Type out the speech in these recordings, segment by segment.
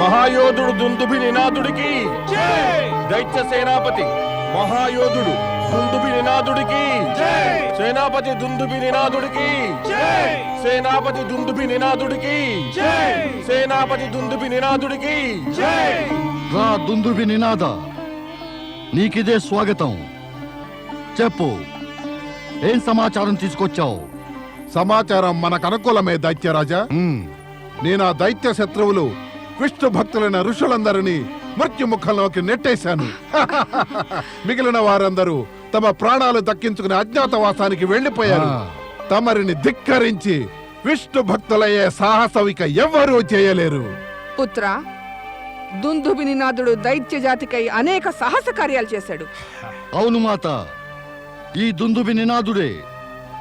మహాయోధుడు దుందుభి నినాదుడికి. దైత్య సేనాపతి మహాయోధుడు దుందుభి నినాదుడికి. సేనాపతి దుందుభి నినాదుడికి. సేనాపతి దుందుభి నినాదుడికి. సేనాపతి దుందుభి నినాదుడికి. రా దుందుబి నినాద నీకిదే స్వాగతం. చెప్పు ఏం సమాచారం తీసుకొచ్చావు? సమాచారం మనకు అనుకూలమే దైత్యరాజా నేను ఆ దైత్య శత్రువులు విష్ణు భక్తులైన ఋషులందరినీ మృత్యుముఖంలోకి నెట్టేశాను. మిగిలిన వారందరూ తమ ప్రాణాలు దక్కించుకుని అజ్ఞాతవాసానికి వెళ్ళిపోయారు. తమరిని ధిక్కరించి విష్ణు భక్తులయ్యే సాహసవిక ఎవ్వరూ చేయలేరు. పుత్ర దుందుబినినాథుడు దైత్య జాతికై అనేక సాహస కార్యాలు చేశాడు. అవును మాత ఈ దుందుబి నినాదుడే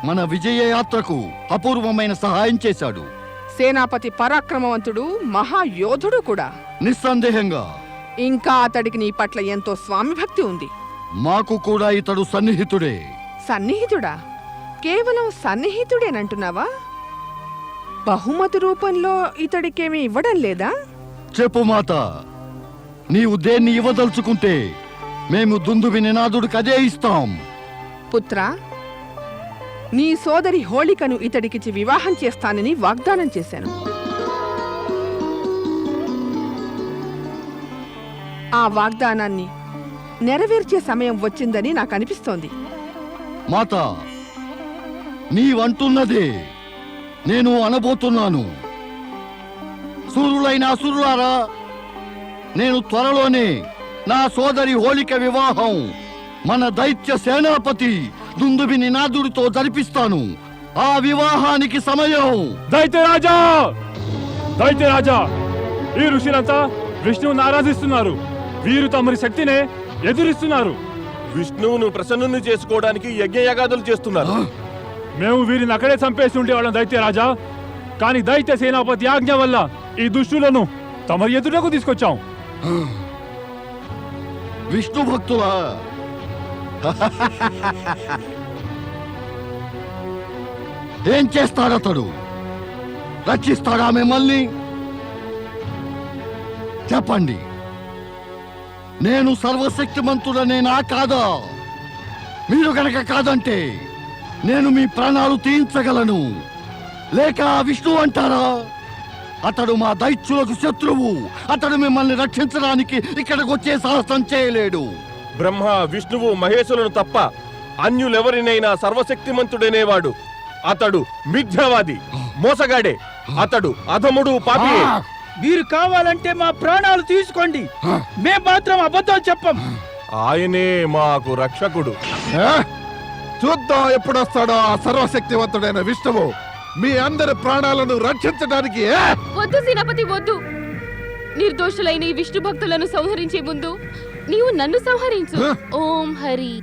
మన విజయ యాత్రకు అపూర్వమైన సహాయం చేశాడు. సేనాపతి పరాక్రమవంతుడు మహాయోధుడు కూడా. నిస్సందేహంగా. ఇంకా అతడికి నీ పట్ల ఎంతో స్వామి భక్తి ఉంది. మాకు కూడా ఇతడు సన్నిహితుడే. సన్నిహితుడా? కేవలం సన్నిహితుడేనంటున్నావా? బహుమతి రూపంలో ఇతడికేమీ ఇవ్వడం లేదా? చెప్పు మాత. నీవు దేన్ని ఇవ్వదలుచుకుంటే మేము దుందుబి నినాదుడికి అదే ఇస్తాం. పుత్ర నీ సోదరి హోళికను ఇతడికిచ్చి వివాహం చేస్తానని వాగ్దానం చేశాను. ఆ వాగ్దానాన్ని నెరవేర్చే సమయం వచ్చిందని నాకు అనిపిస్తోంది. మాత నీవంటున్నదే నేను అనబోతున్నాను. సూర్యులైన అసురులారా నేను త్వరలోనే నా సోదరి హోళిక వివాహం మన దైత్య సేనాపతి దుందుబి నినాదుడితో జరిపిస్తాను. ఆ వివాహానికి సమయం. దైత్యరాజా దైత్యరాజా ఈ ఋషులంతా విష్ణువుని ఆరాధిస్తున్నారు. వీరు తమరి శక్తినే ఎదురిస్తున్నారు. విష్ణువును ప్రసన్నుని చేసుకోవడానికి యజ్ఞయాగాదులు చేస్తున్నారు. మేము వీరిని అక్కడే చంపేసి ఉండేవాళ్ళం దైత్యరాజా కానీ దైత్య సేనాపతి ఆజ్ఞ వల్ల ఈ దుష్టులను తమరి ఎదుటకు తీసుకొచ్చాం. విష్ణు భక్తులా? ఏం చేస్తాడతడు రక్షిస్తాడా మిమ్మల్ని? చెప్పండి. నేను సర్వశక్తిమంతుడనేనా కాదా? మీరు గనక కాదంటే నేను మీ ప్రాణాలు తీయించగలను. లేక విష్ణు అంటారా? అతడు మా దైత్యులకు శత్రువు. అతడు మిమ్మల్ని రక్షించడానికి ఇక్కడికి వచ్చే సాహసం చేయలేడు. బ్రహ్మ విష్ణువు మహేశులను తప్ప అన్యులెవరినైనా సర్వశక్తిమంతుడనేవాడు. అతడు మిథ్యావాది మోసగాడే. అతడు అధముడు పాపి మీరు కావాలంటే మా ప్రాణాలు తీసుకోండి. మేం మాత్రం అబద్ధం చెప్పం. ఆయనే మాకు రక్షకుడు? చూద్దాం ఎప్పుడొస్తాడో ఆ సర్వశక్తివంతుడైన విష్ణువు. మీ అందరి ప్రాణాలను రక్షించడానికి? వద్దు సేనాపతి వద్దు. నిర్దోషులైన ఈ విష్ణు భక్తులను సంహరించే ముందు నీవు నన్ను సంహరించు. ఓం హరి.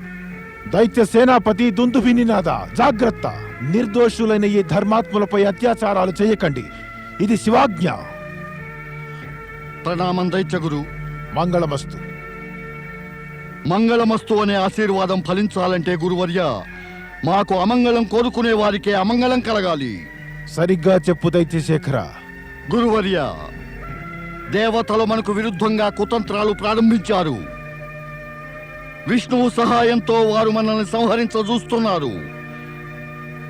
దైత్య సేనాపతి దుందుభినినాద జాగ్రత్త. నిర్దోషులైన ఈ ధర్మాత్ములపై అత్యాచారాలు చేయకండి. ఇది శివాజ్ఞ. ప్రణామం దైత్యగురు మంగళమస్తు. మంగళమస్తు అనే ఆశీర్వాదం ఫలించాలంటే గురువర్య మాకు అమంగళం కోరుకునే వారికే అమంగళం కలగాలి. సరిగ్గా చెప్పు దైత్యశేఖర. గురువర్య దేవతలు మనకు విరుద్ధంగా కుతంత్రాలు ప్రారంభించారు. విష్ణువు సహాయంతో వారు మనల్ని సంహరించ చూస్తున్నారు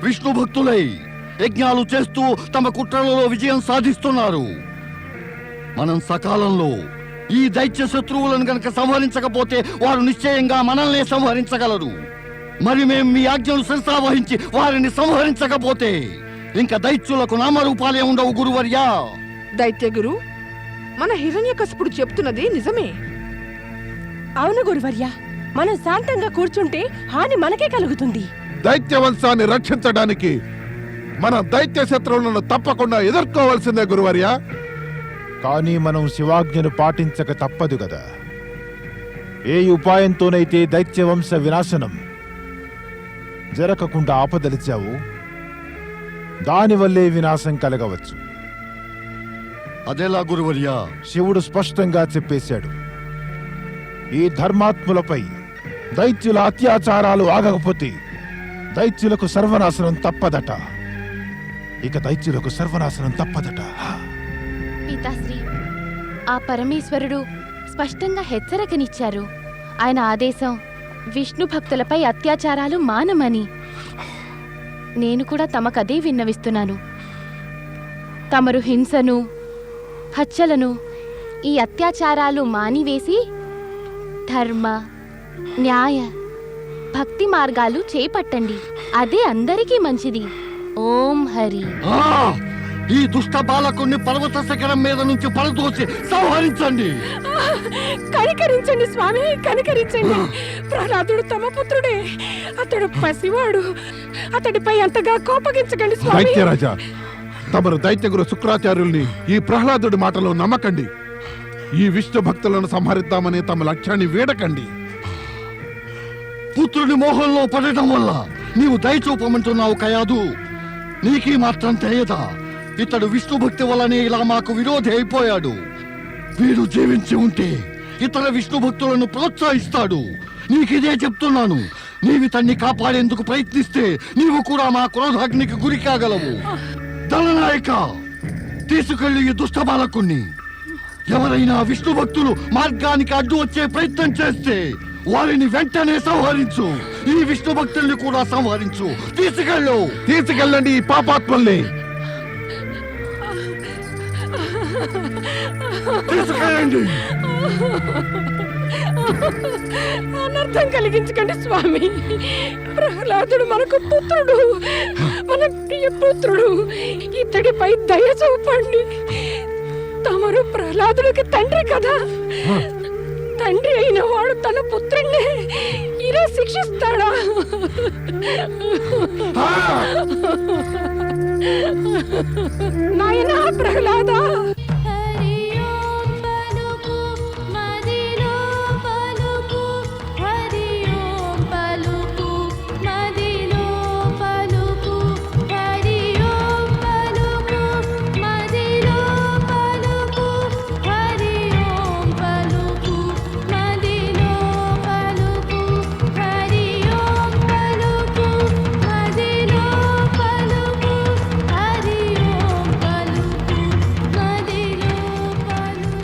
విష్ణు భక్తులై యజ్ఞాలు చేస్తూ తమ కుట్రలలో విజయం సాధిస్తున్నారు. మనం సకాలంలో ఈ దైత్య శత్రువులను గనక సంహరించకపోతే వారు నిశ్చయంగా మనల్నే సంహరించగలరు. మరి మేము మీ ఆజ్ఞలు శిరసావహించి వారిని సంహరించకపోతే ఇంకా దైత్యులకు నామరూపాలే ఉండవు గురువర్యా. దైత్య గురు మన హిరణ్యకశపుడు చెప్తున్నది నిజమే. అవును గురువర్య మనం శాంతంగా కూర్చుంటే హాని మనకే కలుగుతుంది. దైత్య వంశాన్ని రక్షించడానికి మన దైత్య శత్రువులను తప్పకుండా ఎదుర్కోవాల్సిందే గురువర్య. కానీ మనం శివాజ్ఞను పాటించక తప్పదు కదా. ఏ ఉపాయంతోనైతే దైత్య వంశ వినాశనం జరగకుండా ఆపదలిచావు దానివల్లే వినాశం కలగవచ్చు. అదేలా గురువర్యా? శివుడు స్పష్టంగా చెప్పేశాడు. ఈ ధర్మాత్ములపై దైత్యుల అత్యాచారాలు ఆగకపోతే దైత్యులకు సర్వనాశనం తప్పదట. ఇక దైత్యులకు సర్వనాశనం తప్పదట. పితాశ్రీ ఆ పరమేశ్వరుడు స్పష్టంగా హెచ్చరికనిచ్చారు. ఆయన ఆదేశం విష్ణు భక్తులపై అత్యాచారాలు మానమని. నేను కూడా తమకదే విన్నవిస్తున్నాను. తమరు హింసను హత్యలను ఈ అత్యాచారాలు మానివేసి ధర్మ న్యాయ భక్తి మార్గాలు చేపట్టండి. అదే అందరికీ మంచిది. ఓం హరి. ఆ! ఈ దుష్ట బాలకుణ్ణి పర్వత శిఖరం మీద నుంచి పడదోసి సంహరించండి. కనికరించండి స్వామి కనికరించండి. ప్రహ్లాదుడు తమ పుత్రుడే. అతడు పసివాడు. అతడిపై అంతగా కోపగించకండి స్వామి. తమరు దైత్యగురు శుక్రాచార్యుల్ని ఈ ప్రహ్లాదుడి మాటలో నమ్మకండి. ఈ విష్ణు భక్తులను సంహరిద్దామనే తమ లక్ష్యాన్ని వీడకండి. పుత్రుడి మోహంలో పడటం వల్ల నీవు దయచూపమంటున్నావు కయాదు. నీకీ మాత్రం తెలియదా? ఇతడు విష్ణు భక్తి వల్లనే ఇలా మాకు విరోధి అయిపోయాడు. వీడు జీవించి ఉంటే ఇతర విష్ణు భక్తులను ప్రోత్సహిస్తాడు. నీకిదే చెప్తున్నాను. నీవి తన్ని కాపాడేందుకు ప్రయత్నిస్తే నీవు కూడా మా క్రోధాగ్నికి గురి కాగలవు దళనాయక! తీసుకెళ్ళి ఈ దుష్ట బాలకుణ్ణి. ఎవరైనా విష్ణు భక్తులు మార్గానికి అడ్డు వచ్చే ప్రయత్నం చేస్తే వారిని వెంటనే సంహరించు. ఈ విష్ణు భక్తుల్ని కూడా సంహరించు. తీసుకెళ్ళు! తీసుకెళ్ళండి ఈ పాపాత్మల్ని. తీసుకెళ్ళండి! అనర్థం కలిగించకండి స్వామి. ప్రహ్లాదుడు మనకు పుత్రుడు. మన ప్రియ పుత్రుడు. ఇతడిపై దయ చూపండి. తమరు ప్రహ్లాదుడికి తండ్రి కదా. తండ్రి అయిన వాడు తన పుత్రుణ్ణి ఇలా శిక్షిస్తాడా? నాయనా ప్రహ్లాదా!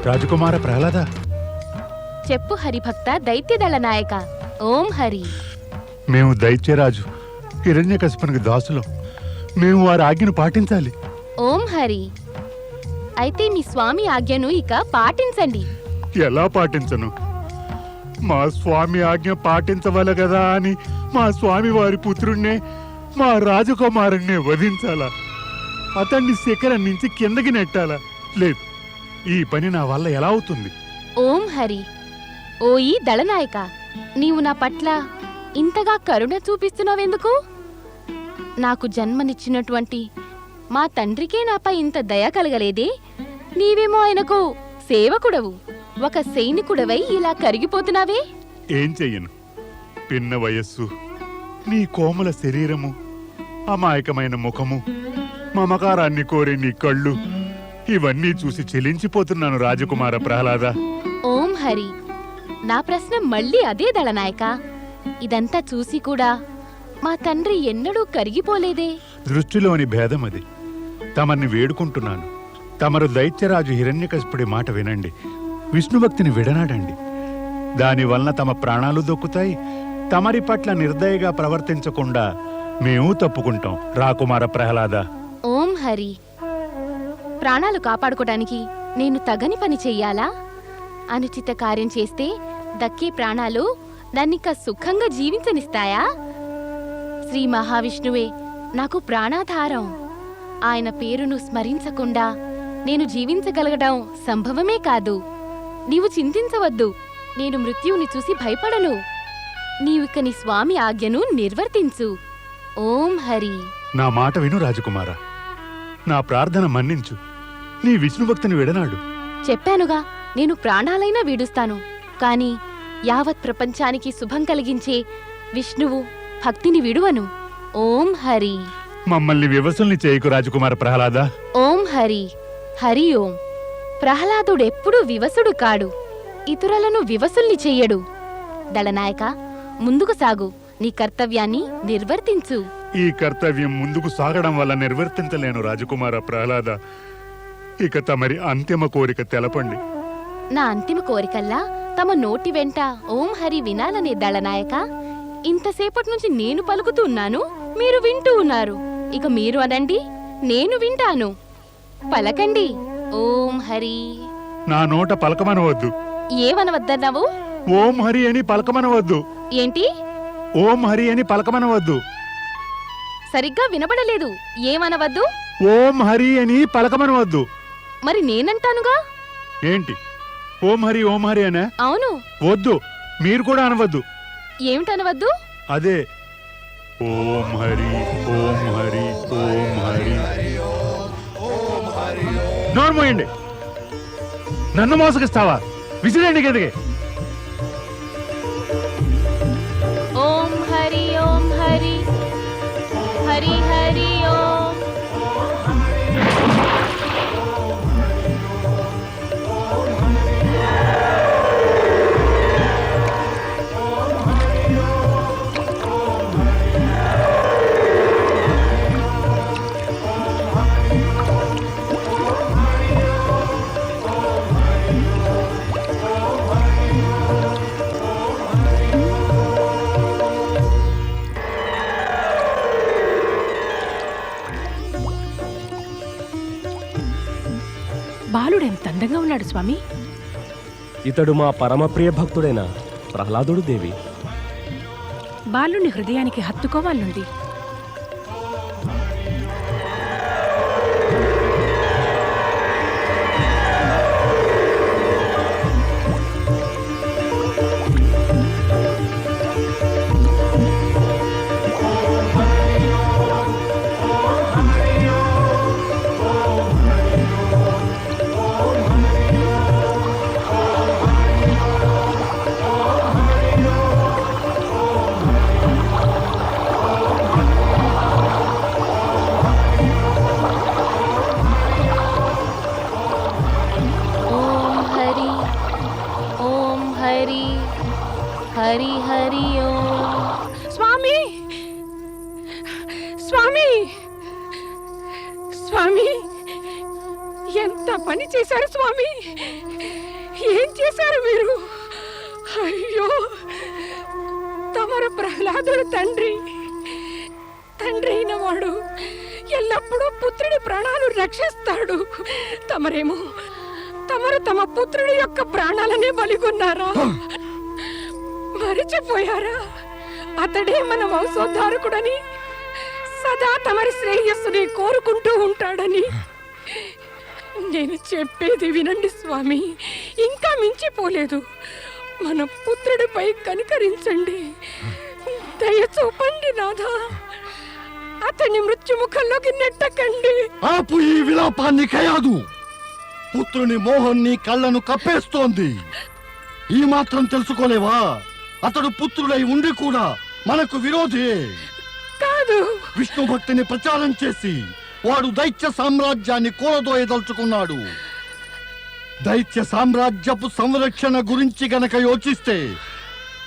రాజకుమార ప్రహ్లాద. చెప్పు హరిభక్త దైత్యదళ నాయక. ఓం హరి. మేము దైత్యరాజు హిరణ్యకశిపునికి దాసులం. మేము వారి ఆజ్ఞను పాటించాలి. ఓం హరి. అయితే మీ స్వామి ఆజ్ఞను ఇక పాటించండి. ఎలా పాటించను? మా స్వామి ఆజ్ఞ పాటించవల కదా అని మా స్వామి వారి పుత్రుణ్ణే మా రాజకుమారుణ్ణే వధించాలా. అతన్ని శిఖరం నుంచి కిందకి నెట్టాలా. లేదు ఈ పని నా వల్ల ఎలా అవుతుంది? ఓం హరి. ఓయి దళనాయక నీవు నా పట్ల ఇంతగా కరుణ చూపిస్తున్నావెందుకు? నాకు జన్మనిచ్చినటువంటి మా తండ్రికే నాపై ఇంత దయ కలగలేదే? నీవేమో ఆయనకు సేవకుడవు ఒక సైనికుడవై ఇలా కరిగిపోతున్నావే? ఏం చెయ్యను? పిన్న వయస్సు నీ కోమల శరీరము అమాయకమైన ముఖము మమకారాన్ని కోరే నీ కళ్ళు ఇవన్నీ చూసి చెలించిపోతున్నాను రాజకుమార ప్రహ్లాద. ఓం హరి. నా ప్రశ్న మళ్ళీ అదే దళనాయక. ఇదంతా చూసి కూడా మా తండ్రి ఎన్నడూ కరిగిపోలేదే. దృష్టిలోని భేదం అది. తమర్ని వేడుకుంటున్నాను. తమరు దైత్యరాజు హిరణ్యకశిపుడి మాట వినండి. విష్ణుభక్తిని విడనాడండి. దానివలన తమ ప్రాణాలు దొక్కుతాయి. తమరి పట్ల నిర్దయగా ప్రవర్తించకుండా మేము తప్పుకుంటాం. రాకుమార ప్రహ్లాద. ఓం హరి. ప్రాణాలు కాపాడుకోవడానికి నేను తగని పని చెయ్యాలా అనుచిత కార్యం చేస్తే దక్కే ప్రాణాలు నన్నిక సుఖంగా జీవించనిస్తాయా? శ్రీ మహావిష్ణువే నాకు ప్రాణాధారం. ఆయన పేరును స్మరించకుండా నేను జీవించగలగడం సంభవమే కాదు. నీవు చింతించవద్దు. నేను మృత్యువుని చూసి భయపడను. నీవిక నీ స్వామి ఆజ్ఞను నిర్వర్తించు. ఓం హరి. నా మాట విను రాజకుమారా. నా ప్రార్థన మన్నించు. నీ విష్ణుభక్తిని విడనాడు. చెప్పానుగా నేను ప్రాణాలైనా వీడుస్తాను. కాని యావత్ ప్రపంచానికి శుభం కలిగించే విష్ణువు భక్తిని విడువను. ఓం హరి. మమ్మల్ని వివసుల్ని చేయకు రాజకుమార ప్రహ్లాద. ఓం హరి. హరి ఓం. ప్రహ్లాదుడెప్పుడూ వివసుడు కాడు. ఇతరులను వివసుల్ని చెయ్యడు. దళనాయక ముందుకు సాగు. నీ కర్తవ్యాన్ని నిర్వర్తించు. ఈ కర్తవ్యం ముందుకు సాగడం వల్ల నిర్వర్తించలేను రాజకుమార ప్రహ్లాద. ఇక తమరి అంతిమ కోరిక తెలపండి. నా అంతిమ కోరికల్లా తమ నోటి వెంట ఓం హరి వినాలనే దళనాయక. ఇంతసేపటి నుంచి నేను పలుకుతున్నాను మీరు వింటూ ఉన్నారు. ఇక మీరు అనండి నేను వింటాను. పలకండి ఓం హరి. నా నోట పలకమనవద్దు. ఏమనవద్దన్నావు? ఓం హరి అని పలకమనవద్దు. ఏంటి? ఓం హరి అని పలకమనవద్దు. సరిగ్గా వినబడలేదు. ఏమనవద్దు? ఓం హరి అని పలకమనవద్దు. మరి నేనంటానుగా? ఏంటి? ఓం హరి ఓం హరి అనే? అవును. వద్దు. మీరు కూడా అనవద్దు. ఏమిటనవద్దు? అదే. ఓం హరి ఓం హరి ఓం హరి. నోరు మోయండి. నన్ను మోసగిస్తావా? విసిరేండి కిందకి. హరి హరి ఓం ఉన్నాడు స్వామి. ఇతడు మా పరమ ప్రియ భక్తుడైన ప్రహ్లాదుడు దేవి. బాలుని హృదయానికి హత్తుకోవాలనుంది. తమరు తండ్రి. తండ్రి అయిన వాడు ఎల్లప్పుడూ పుత్రుడి ప్రాణాలు రక్షిస్తాడు. తమరేమో తమరు తమ పుత్రుడి యొక్క ప్రాణాలనే బలిగొన్నారా? మరిచిపోయారా? అతడే మన వంశోద్ధారకుడని సదా తమరి శ్రేయస్సుని కోరుకుంటూ ఉంటాడని. నేను చెప్పేది వినండి స్వామి ఇంకా మించిపోలేదు. మన పుత్రుడిపై కనికరించండి. దయ చూపండి నాథా. అతన్ని మృత్యుముఖంలోకి నెట్టకండి ఆపు ఈ విలాపాన్ని కయాదు పుత్రుని మోహన్ నీ కళ్ళను కప్పేస్తోంది. ఈ మాత్రం తెలుసుకోలేవా? అతడు పుత్రుడై ఉండి కూడా మనకు విరోధి. కాదు. విష్ణు భక్తిని ప్రచారం చేసి వాడు దైత్య సామ్రాజ్యాన్ని కూలదోయదలుచుకున్నాడు. దైత్య సామ్రాజ్యపు సంరక్షణ గురించి గనక యోచిస్తే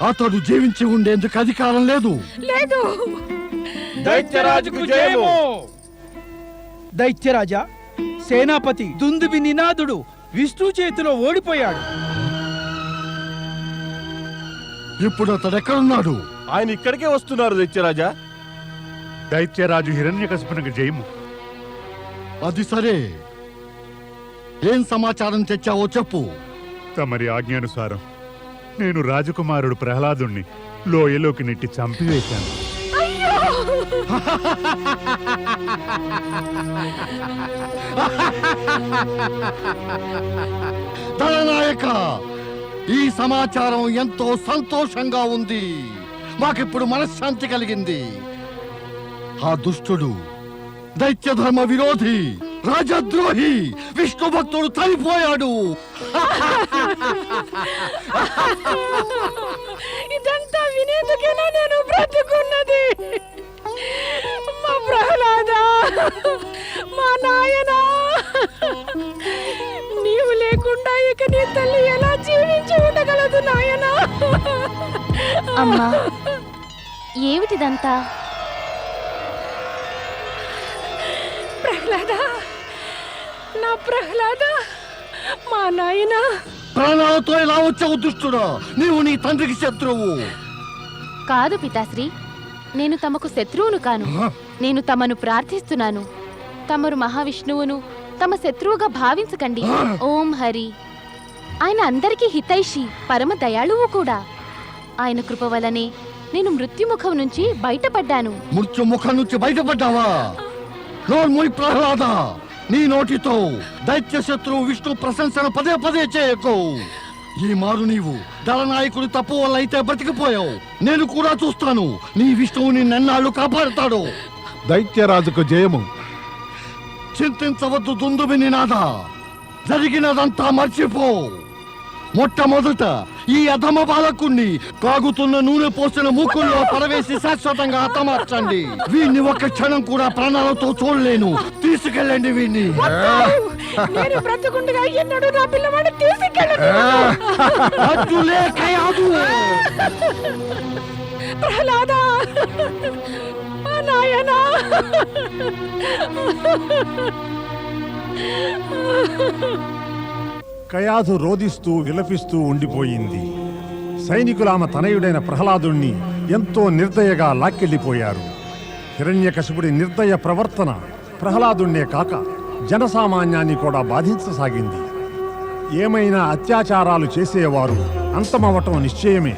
అతడు జీవించి ఉండేందుకు అధికారం లేదు. లేదు. దైత్యరాజుకు జయము. దైత్యరాజా సేనాపతి దుందుబి నినాదుడు విష్ణు చేతిలో ఓడిపోయాడు. ఇప్పుడు అతడు ఎక్కడున్నాడు? ఆయన ఇక్కడికే వస్తున్నారు దైత్యరాజా. దైత్యరాజు హిరణ్యకశిపునికి జయము. అది సరే. ఏం సమాచారం తెచ్చావో చెప్పు. తమరి ఆజ్ఞానుసారం నేను రాజకుమారుడు ప్రహ్లాదుణ్ణి లోయలోకి నెట్టి చంపివేశాను. దళనాయక ఈ సమాచారం ఎంతో సంతోషంగా ఉంది. మాకిప్పుడు మనశ్శాంతి కలిగింది. ఆ దుష్టుడు దైత్య ధర్మ విరోధి రాజద్రోహి! విష్ణు భక్తుడు చనిపోయాడు! ఇదంతా వినేందుకేనా నేను బ్రతుకున్నది? మా ప్రహ్లాద! మా నాయనా! నీవు లేకుండా ఇక నీ తల్లి ఎలా జీవించి ఉండగలదు నాయనా? అమ్మా ఏమిటిదంతా? ప్రహ్లాద! నా ప్రహ్లాద మా నాయనా. ప్రాణాలతో ఎలా వచ్చావు దుష్టుడా. నీవు నీ తండ్రికి శత్రువు. కాదు పితాశ్రీ నేను తమకు శత్రువును కాను. నేను తమను ప్రార్థిస్తున్నాను. తమరు మహావిష్ణువును తమ శత్రువుగా భావించకండి. ఓం హరి. ఆయన అందరికీ హితైషి పరమ దయాళువు కూడా. ఆయన కృప వలనే నేను మృత్యుముఖం నుంచి బయటపడ్డాను. మృత్యు ముఖం నుంచి బయటపడ్డావా? ప్రహ్లాద! నీ నోటితో దైత్య శత్రువు విష్ణు ప్రశంసన పదే పదే చేయకు. ఈ మారు నీవు దళనాయకుడి తప్పు వల్ల అయితే బ్రతికిపోయావు. నేను కూడా చూస్తాను. నీ విష్ణువుని నన్నాళ్ళు కాపాడుతాడు. దైత్యరాజుకు జయము. చింతించవద్దు దుందుబి నినాద జరిగినదంతా మర్చిపో. మొట్టమొదట ఈ అధమ బాలకుణ్ణి కాగుతున్న నూనె పోసిన మూకుల్లో పరవేసి శాశ్వతంగా హతమార్చండి వీణ్ణి ఒక్క క్షణం కూడా ప్రాణాలతో చూడలేను. తీసుకెళ్ళండి వీణ్ణి. ఎన్నడూ నా పిల్లవాడిని తీసుకెళ్ళను. కయాదు కయాధు విలపిస్తూ ఉండిపోయింది. సైనికులు ఆమె తనయుడైన ప్రహ్లాదుణ్ణి ఎంతో నిర్దయగా లాక్కెళ్ళిపోయారు. హిరణ్యకశిపుడి నిర్దయ ప్రవర్తన ప్రహ్లాదుణ్ణే కాక జనసామాన్యాన్ని కూడా బాధించసాగింది. ఏమైనా అత్యాచారాలు చేసేవారు అంతమవటం నిశ్చయమే.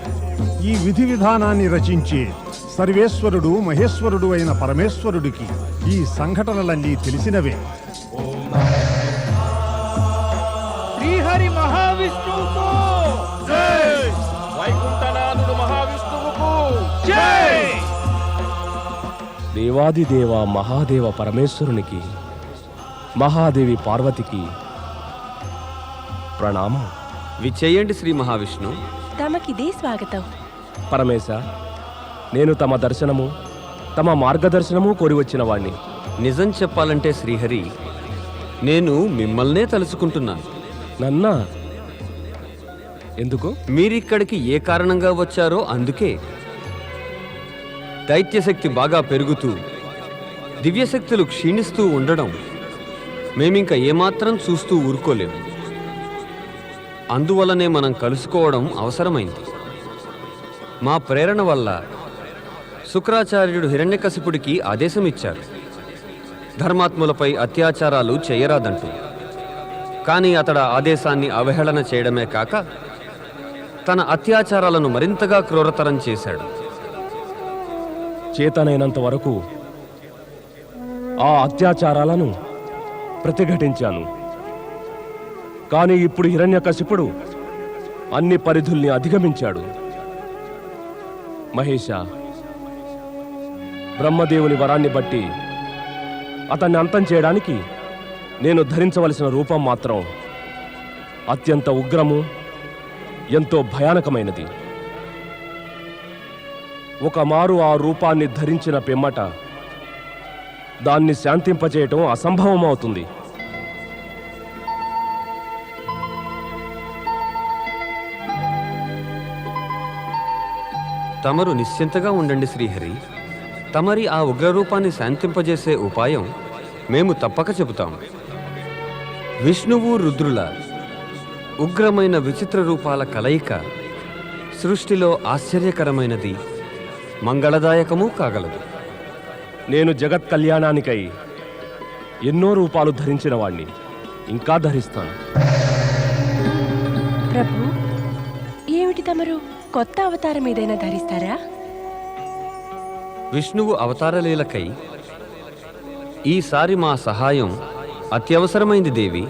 ఈ విధి విధానాన్ని రచించే సర్వేశ్వరుడు మహేశ్వరుడు అయిన పరమేశ్వరుడికి ఈ సంఘటనలన్నీ తెలిసినవే. మహావిష్ణువుకు. వైకుంఠనాథుడు మహావిష్ణువుకు. జై. దేవాదిదేవ మహాదేవ పరమేశ్వరునికి మహాదేవి పార్వతికి ప్రణామం. విచేయండి శ్రీ మహావిష్ణు. తమకిదే స్వాగతం. పరమేశ నేను తమ దర్శనము తమ మార్గదర్శనము కోరి వచ్చిన వాణ్ణి. నిజం చెప్పాలంటే శ్రీహరి నేను మిమ్మల్నే తలుచుకుంటున్నాను. నన్నా ఎందుకు? మీరిక్కడికి ఏ కారణంగా వచ్చారో అందుకే. దైత్యశక్తి బాగా పెరుగుతూ దివ్యశక్తులు క్షీణిస్తూ ఉండడం మేమింక ఏమాత్రం చూస్తూ ఊరుకోలేము. అందువలనే మనం కలుసుకోవడం అవసరమైంది. మా ప్రేరణ వల్ల శుక్రాచార్యుడు హిరణ్యకశిపుడికి ఆదేశం ఇచ్చారు ధర్మాత్ములపై అత్యాచారాలు చేయరాదంటూ. కానీ అతడు ఆదేశాన్ని అవహేళన చేయడమే కాక తన అత్యాచారాలను మరింతగా క్రూరతరం చేశాడు. చేతనైనంత వరకు ఆ అత్యాచారాలను ప్రతిఘటించాను. కానీ ఇప్పుడు హిరణ్యకశిపుడు అన్ని పరిధుల్ని అధిగమించాడు. మహేష బ్రహ్మదేవుని వరాన్ని బట్టి అతన్ని అంతం చేయడానికి నేను ధరించవలసిన రూపం మాత్రం అత్యంత ఉగ్రము ఎంతో భయానకమైనది. ఒక మారు ఆ రూపాన్ని ధరించిన పిమ్మట దాన్ని శాంతింపజేయటం అసంభవం అవుతుంది తమరు నిశ్చింతగా ఉండండి శ్రీహరి. తమరి ఆ ఉగ్రరూపాన్ని శాంతింపజేసే ఉపాయం మేము తప్పక చెబుతాం. విష్ణువు రుద్రుల ఉగ్రమైన విచిత్ర రూపాల కలయిక సృష్టిలో ఆశ్చర్యకరమైనది మంగళదాయకమూ కాగలదు. నేను జగత్ కళ్యాణానికై ఎన్నో రూపాలు ధరించిన వాణ్ణి ఇంకా ధరిస్తాను. ప్రభు ఏమిటి తమరు కొత్త అవతారం ఏదైనా ధరిస్తారా? విష్ణువు అవతారలీలకై ఈసారి మా సహాయం అత్యవసరమైంది దేవి.